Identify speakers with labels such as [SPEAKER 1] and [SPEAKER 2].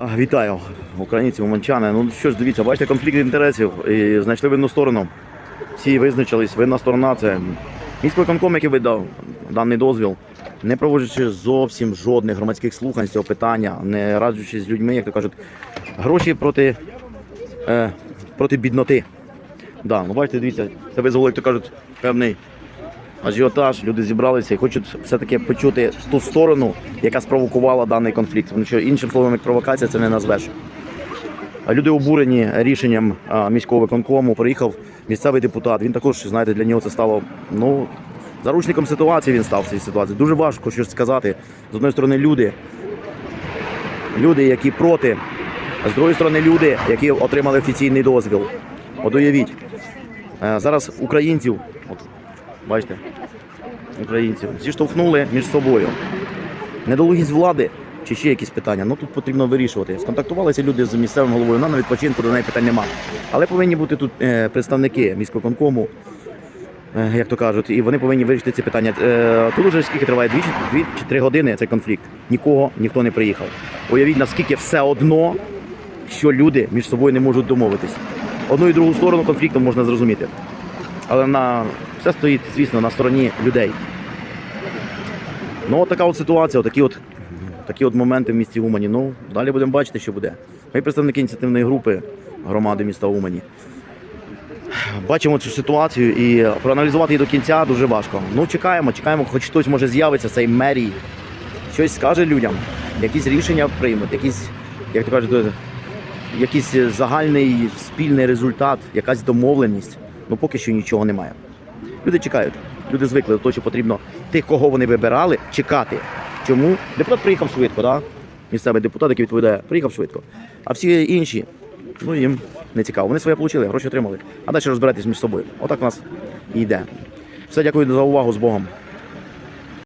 [SPEAKER 1] Вітаю, українці, уманчани. Ну що ж, дивіться, бачите конфлікт інтересів і знайшли винну сторону. Всі визначились, винна сторона це міський виконком, який видав даний дозвіл, не проводячи зовсім жодних громадських слухань з цього питання, не раджучись з людьми, як то кажуть, гроші проти, е, проти бідноти. Да, ну бачите, дивіться, це визвело, як то кажуть, певний ажіотаж, люди зібралися і хочуть все-таки почути ту сторону, яка спровокувала даний конфлікт. Тому що іншим словом, як провокація, це не назвеш. Люди обурені рішенням міського виконкому. Приїхав місцевий депутат. Він також, знаєте, для нього це стало ну, заручником ситуації. Він став в цій ситуації. Дуже важко щось сказати. З одної сторони, люди, люди, які проти, а з другої сторони, люди, які отримали офіційний дозвіл. От уявіть, е, зараз українців, бачите, українців зіштовхнули між собою. Недолугість влади чи ще якісь питання, ну тут потрібно вирішувати. Сконтактувалися люди з місцевим головою, на відпочинку до неї питань немає. Але повинні бути тут е, представники міськвиконкому, е, як то кажуть, і вони повинні вирішити ці питання. Е, тут уже скільки триває? Дві чи три години цей конфлікт. Нікого ніхто не приїхав. Уявіть, наскільки все одно, що люди між собою не можуть домовитись. Одну і другу сторону конфлікту можна зрозуміти. Але на все стоїть, звісно, на стороні людей. Ну, така от ситуація, такі от, такі от моменти в місті Умані. Ну, далі будемо бачити, що буде. Ми представники ініціативної групи громади міста Умані. Бачимо цю ситуацію і проаналізувати її до кінця дуже важко. Ну, чекаємо, чекаємо, хоч хтось може з'явиться, цей мерій, щось скаже людям, якісь рішення приймуть, якісь, як то кажуть, якийсь загальний спільний результат, якась домовленість. Ну поки що нічого немає. Люди чекають. Люди звикли до того, що потрібно тих, кого вони вибирали, чекати. Чому? Депутат приїхав швидко, да? місцевий депутат, який відповідає, приїхав швидко. А всі інші, ну їм не цікаво. Вони своє отримали, гроші отримали. А далі розбирайтесь між собою. Отак у нас і йде. Все, дякую за увагу з Богом.